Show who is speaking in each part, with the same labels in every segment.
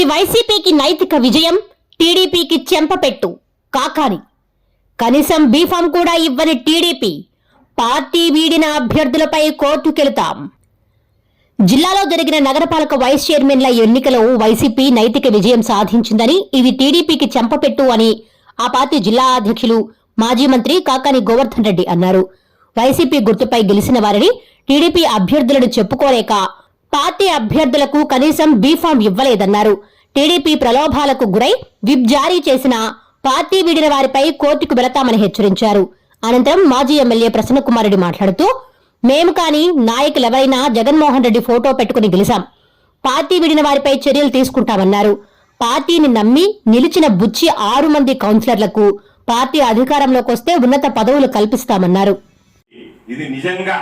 Speaker 1: ఇది వైసీపీకి నైతిక విజయం టీడీపీకి చెంపపెట్టు కాకాని. కనీసం బీఫామ్ కూడా ఇవ్వని టీడీపీ పార్టీ వీడిన అభ్యర్థులపై కోర్టుకెళతాం. జిల్లాలో జరిగిన నగరపాలక వైస్ చైర్మన్ల ఎన్నికలో వైసీపీ నైతిక విజయం సాధించిందని ఇది టీడీపీకి చెంపపెట్టు అని ఆ పార్టీ జిల్లా అధ్యక్షులు మాజీ మంత్రి కాకాని గోవర్ధన్ రెడ్డి అన్నారు. వైసీపీ గుర్తుపై గెలిచిన వారిని టీడీపీ అభ్యర్థులను చెప్పుకోలేక పార్టీ అభ్యర్థులకు కనీసం బీఫామ్ ఇవ్వలేదన్నారు. టీడీపీ ప్రలోభాలకు గురై విప్ జారీ చేసిన పార్టీ వీడిన వారిపై కోర్టుకు వెళతామని హెచ్చరించారు. అనంతరం మాజీ ఎమ్మెల్యే ప్రసన్నకుమార్ మాట్లాడుతూ మేము కానీ నాయకులెవరైనా జగన్మోహన్ రెడ్డి ఫోటో పెట్టుకుని గెలిశాం. పార్టీ విడిన వారిపై చర్యలు తీసుకుంటామన్నారు. పార్టీని నమ్మి నిలిచిన బుచ్చి ఆరు మంది కౌన్సిలర్లకు పార్టీ అధికారంలోకి వస్తే ఉన్నత పదవులు కల్పిస్తామన్నారు.
Speaker 2: ఇది నిజంగా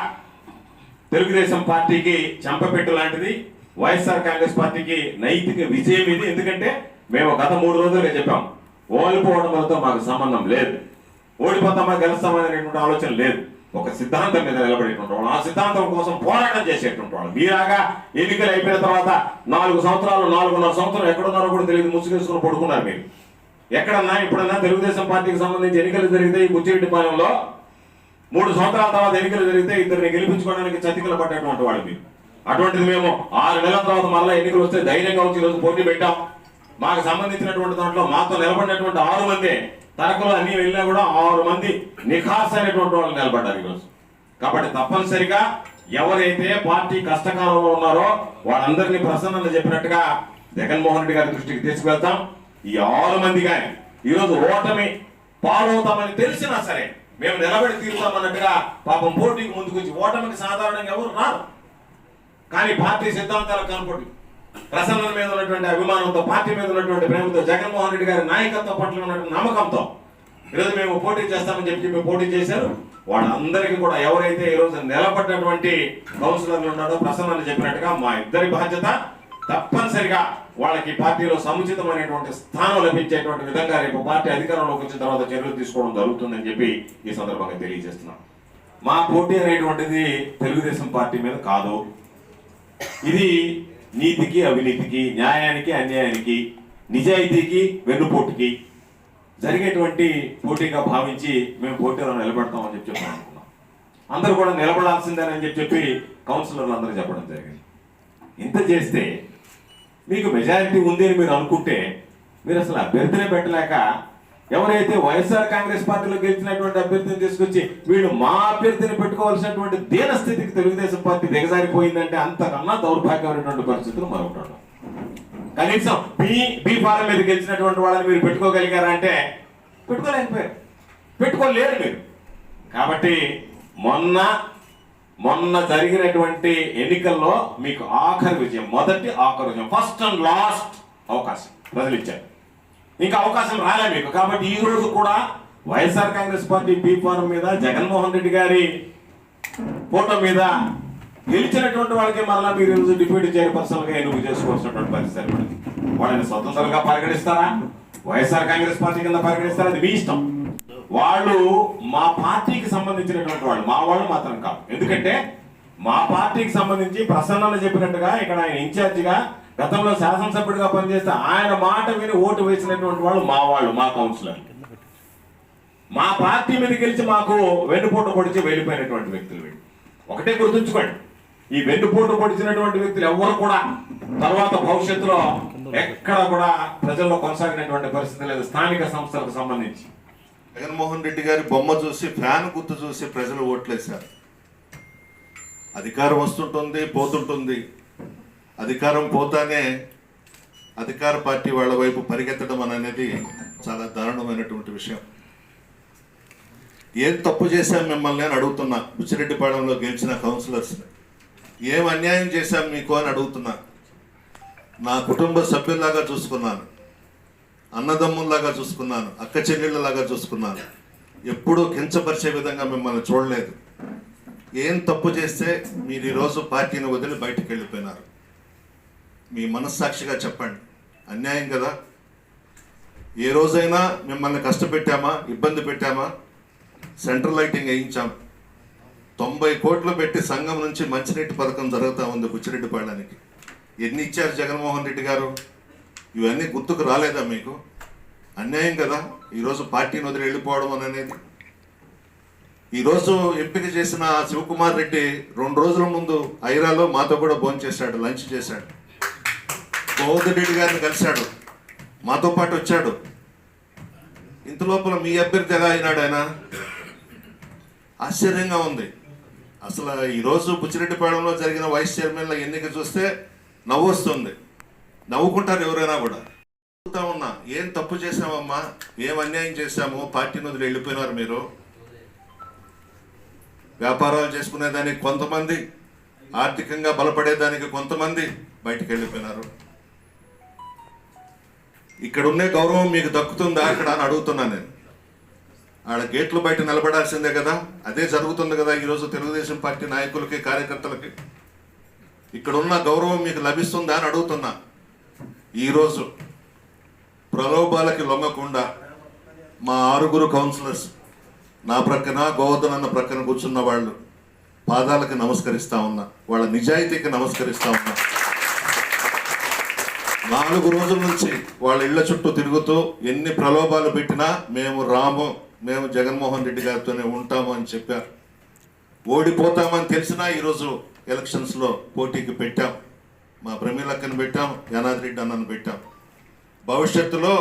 Speaker 2: తెలుగుదేశం పార్టీకి చంపపెట్టు లాంటిది. వైఎస్ఆర్ కాంగ్రెస్ పార్టీకి నైతిక విజయం ఇది. ఎందుకంటే మేము గత మూడు రోజులుగా చెప్పాం ఓడిపోవడంతో మాకు సంబంధం లేదు. ఓడిపోతామా గెలుస్తామనేటువంటి ఆలోచన లేదు. ఒక సిద్ధాంతం మీద నిలబడేటువంటి వాళ్ళు ఆ సిద్ధాంతం కోసం పోరాటం చేసేటువంటి వాళ్ళు. మీరాగా ఎన్నికలు అయిపోయిన తర్వాత నాలుగు సంవత్సరాలు నాలుగున్నర సంవత్సరం ఎక్కడున్నారో కూడా తెలియదు ముసుగేసుకుని పడుకున్నారు మీరు. ఎక్కడన్నా ఇప్పుడన్నా తెలుగుదేశం పార్టీకి సంబంధించి ఎన్నికలు జరిగితే ఈ బుచ్చిరెడ్డిపాలెంలో మూడు సంవత్సరాల తర్వాత ఎన్నికలు జరిగితే ఇద్దరిని గెలిపించుకోవడానికి చతికిల పడ్డటువంటి వాళ్ళు మీరు. అటువంటిది మేము ఆరు నెలల తర్వాత మళ్ళీ ఎన్నికలు వస్తే ధైర్యంగా వచ్చి ఈరోజు పోటీ పెట్టాం. మాకు సంబంధించినటువంటి దాంట్లో మాతో నిలబడినటువంటి ఆరు మంది తరకులు అన్ని వెళ్ళినా కూడా ఆరు మంది నిఖాస్ అయినటువంటి వాళ్ళు నిలబడ్డారు ఈరోజు. కాబట్టి తప్పనిసరిగా ఎవరైతే పార్టీ కష్టకాలంలో ఉన్నారో వాళ్ళందరినీ ప్రసన్నలు చెప్పినట్టుగా జగన్మోహన్ రెడ్డి గారి దృష్టికి తీసుకువెళ్తాం. ఈ ఆరు మంది కానీ ఈరోజు ఓటమి పాలవుతామని తెలిసినా సరే మేము నిలబడి తీరుతామన్నట్టుగా పాపం పోటీకి ముందుకొచ్చి ఓటమికి సాధారణంగా ఎవరు రారు. కానీ పార్టీ సిద్ధాంతాలకు కనపడి ప్రసన్న మీద ఉన్నటువంటి అభిమానంతో పార్టీ మీద ఉన్నటువంటి ప్రేమతో జగన్మోహన్ రెడ్డి గారి నాయకత్వం పట్ల ఉన్నటువంటి నమ్మకంతో ఈరోజు మేము పోటీ చేస్తామని చెప్పి చెప్పి పోటీ చేశారు. వాళ్ళందరికీ కూడా ఎవరైతే ఈరోజు నిలబడ్డటువంటి కౌన్సిలర్లు ఉన్నారో ప్రసన్న చెప్పినట్టుగా మా ఇద్దరి బాధ్యత తప్పనిసరిగా వాళ్ళకి పార్టీలో సముచితమైనటువంటి స్థానం లభించేటువంటి విధంగా రేపు పార్టీ అధికారంలోకి వచ్చిన తర్వాత చర్యలు తీసుకోవడం జరుగుతుందని చెప్పి ఈ సందర్భంగా తెలియజేస్తున్నాం. మా పోటీ అనేటువంటిది తెలుగుదేశం పార్టీ మీద కాదు. ఇది నీతికి అవినీతికి న్యాయానికి అన్యాయానికి నిజాయితీకి వెన్నుపోటుకి జరిగేటువంటి పోటీగా భావించి మేము పోటీలో నిలబడతామని చెప్పి చెప్పాం అనుకున్నాం. అందరూ కూడా నిలబడాల్సిందేనని చెప్పి చెప్పి కౌన్సిలర్లు అందరూ చెప్పడం జరిగింది. ఇంత చేస్తే మీకు మెజారిటీ ఉంది అని మీరు అనుకుంటే మీరు అసలు అభ్యర్థినే పెట్టలేక ఎవరైతే వైఎస్ఆర్ కాంగ్రెస్ పార్టీలో గెలిచినటువంటి అభ్యర్థిని తీసుకొచ్చి వీళ్ళు మా అభ్యర్థిని పెట్టుకోవాల్సినటువంటి దీనస్థితికి తెలుగుదేశం పార్టీ దిగజారిపోయిందంటే అంతకన్నా దౌర్భాగ్యమైనటువంటి పరిస్థితులు మరొకటి కనీసం బి బి ఫారం మీద గెలిచినటువంటి వాళ్ళని మీరు పెట్టుకోగలిగారా అంటే పెట్టుకోలేకపోయారు. పెట్టుకోలేరు మీరు. కాబట్టి మొన్న మొన్న జరిగినటువంటి ఎన్నికల్లో మీకు ఆఖరి విజయం మొదటి ఆఖరి విజయం ఫస్ట్ అండ్ లాస్ట్ అవకాశం ప్రజలు ఇచ్చారు. ఇంకా అవకాశం రాలే మీకు. కాబట్టి ఈ రోజు కూడా YSR Congress party B form మీద జగన్మోహన్ రెడ్డి గారి ఫోటో మీద గెలిచినటువంటి వాళ్ళకి మరలా మీరు ఈరోజు డిప్యూటీ చైర్పర్సన్గా ఎన్నిక చేసుకోవాల్సినటువంటి పరిస్థితి ఏర్పడింది? వాళ్ళని స్వతంత్రంగా పరిగణిస్తారా? వైఎస్ఆర్ కాంగ్రెస్ పార్టీ కింద పరిగణిస్తారా? అది మీ ఇష్టం. వాళ్ళు మా పార్టీకి సంబంధించినటువంటి వాళ్ళు. మా వాళ్ళు మాత్రం కాదు. ఎందుకంటే మా పార్టీకి సంబంధించి ప్రసన్నలు చెప్పినట్టుగా ఇక్కడ ఆయన ఇన్ఛార్జిగా గతంలో శాసనసభ్యుడిగా పనిచేస్తే ఆయన మాట విని ఓటు వేసినటువంటి వాళ్ళు మా వాళ్ళు మా కౌన్సిలర్. మా పార్టీ మీద గెలిచి మాకు వెన్నుపోటు పొడిచి వెళ్ళిపోయినటువంటి వ్యక్తులు వీళ్ళు. ఒకటే గుర్తుంచుకోండి ఈ వెన్నుపోటు పొడిచినటువంటి వ్యక్తులు ఎవరు కూడా తర్వాత భవిష్యత్తులో ఎక్కడ కూడా ప్రజల్లో కొనసాగినటువంటి పరిస్థితి లేదు స్థానిక సంస్థలకు సంబంధించి.
Speaker 3: జగన్మోహన్ రెడ్డి గారి బొమ్మ చూసి ఫ్యాన్ గుర్తు చూసి ప్రజలు ఓట్లేశారు. అధికారం వస్తుంటుంది పోతుంటుంది. అధికారం పోతానే అధికార పార్టీ వాళ్ళ వైపు పరిగెత్తడం అనేది చాలా దారుణమైనటువంటి విషయం. ఏం తప్పు చేశాం మిమ్మల్ని అని అడుగుతున్నా. బుచ్చిరెడ్డిపాళెంలో గెలిచిన కౌన్సిలర్స్ని ఏం అన్యాయం చేశాం మీకు అని అడుగుతున్నా. నా కుటుంబ సభ్యుల్లాగా చూసుకున్నాను. అన్నదమ్ముల్లాగా చూసుకున్నాను. అక్క చెల్లెళ్ళలాగా చూసుకున్నాను. ఎప్పుడూ కించపరిచే విధంగా మిమ్మల్ని చూడలేదు. ఏం తప్పు చేస్తే మీరు ఈరోజు పార్టీని వదిలి బయటకు వెళ్ళిపోయినారు. మీ మనస్సాక్షిగా చెప్పండి. అన్యాయం కదా? ఏ రోజైనా మిమ్మల్ని కష్టపెట్టామా? ఇబ్బంది పెట్టామా? Central lighting వేయించాం. తొంభై కోట్లు పెట్టి సంఘం నుంచి మంచినీటి పథకం జరుగుతూ ఉంది బుచ్చిరెడ్డిపాళానికి ఎన్ని ఇచ్చారు జగన్మోహన్ రెడ్డి గారు? ఇవన్నీ గుర్తుకు రాలేదా మీకు? అన్యాయం కదా? ఈరోజు పార్టీని వదిలి వెళ్ళిపోవడం అనేది. ఈరోజు ఎంపిక చేసిన శివకుమార్ రెడ్డి రెండు రోజుల ముందు ఐరాలో మాతో కూడా భోజనం చేశాడు లంచ్ చేశాడు. గోవర్ధన్ రెడ్డి గారిని కలిశాడు. మాతో పాటు వచ్చాడు. ఇంత లోపల మీ అభ్యర్థి ఎలా అయినాడు ఆయన? ఆశ్చర్యంగా ఉంది. అసలు ఈరోజు బుచ్చిరెడ్డిపాళెంలో జరిగిన వైస్ చైర్మన్ల ఎన్నిక చూస్తే నవ్వు వస్తుంది నవ్వుకుంటారు ఎవరైనా కూడా. అడుగుతా ఉన్నా ఏం తప్పు చేశామమ్మా ఏం అన్యాయం చేశాము? పార్టీ వదిలి వెళ్ళిపోయినారు మీరు. వ్యాపారాలు చేసుకునేదానికి కొంతమంది ఆర్థికంగా బలపడేదానికి కొంతమంది బయటికి వెళ్ళిపోయినారు. ఇక్కడ ఉండే గౌరవం మీకు దక్కుతుందా అక్కడ అని అడుగుతున్నాను నేను. ఆడ గేట్లు బయట నిలబడాల్సిందే కదా. అదే జరుగుతుంది కదా ఈరోజు తెలుగుదేశం పార్టీ నాయకులకి కార్యకర్తలకి. ఇక్కడ ఉన్న గౌరవం మీకు లభిస్తుందా అని అడుగుతున్నా. ఈరోజు ప్రలోభాలకి లొంగకుండా మా ఆరుగురు కౌన్సిలర్స్ నా ప్రక్కన గోవర్ధన్ అన్న ప్రక్కన కూర్చున్న వాళ్ళు పాదాలకి నమస్కరిస్తా ఉన్నా వాళ్ళ నిజాయితీకి నమస్కరిస్తా ఉన్నా. నాలుగు రోజుల నుంచి వాళ్ళ ఇళ్ళ చుట్టూ తిరుగుతూ ఎన్ని ప్రలోభాలు పెట్టినా మేము రాము మేము జగన్మోహన్ రెడ్డి గారితోనే ఉంటాము అని చెప్పారు. ఓడిపోతామని తెలిసినా ఈరోజు ఎలక్షన్స్లో పోటీకి పెట్టాం. మా ప్రమీలక్కను పెట్టాం యానాది రెడ్డి అన్నను పెట్టాం. భవిష్యత్తులో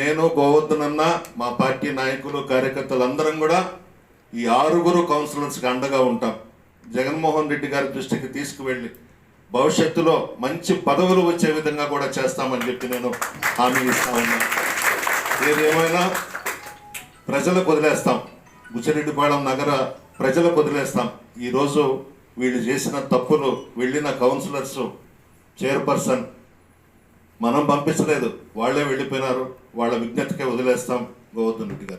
Speaker 3: నేను గోవర్ధనన్న మా పార్టీ నాయకులు కార్యకర్తలు అందరం కూడా ఈ ఆరుగురు కౌన్సిలర్స్కి అండగా ఉంటాం. జగన్మోహన్ రెడ్డి గారి దృష్టికి తీసుకువెళ్ళి భవిష్యత్తులో మంచి పదవులు వచ్చే విధంగా కూడా చేస్తామని చెప్పి నేను హామీ ఇస్తా ఉన్నాను ఏదేమైనా ప్రజలకు వదిలేస్తాం. బుచ్చిరెడ్డిపాళెం నగర ప్రజలకు వదిలేస్తాం. ఈరోజు వీళ్ళు చేసిన తప్పులు వెళ్ళిన కౌన్సిలర్స్ చైర్పర్సన్ మనం పంపించలేదు. వాళ్ళే వెళ్ళిపోయినారు. వాళ్ళ విజ్ఞతకే వదిలేస్తాం. గోవర్ధన్ రెడ్డి గారు.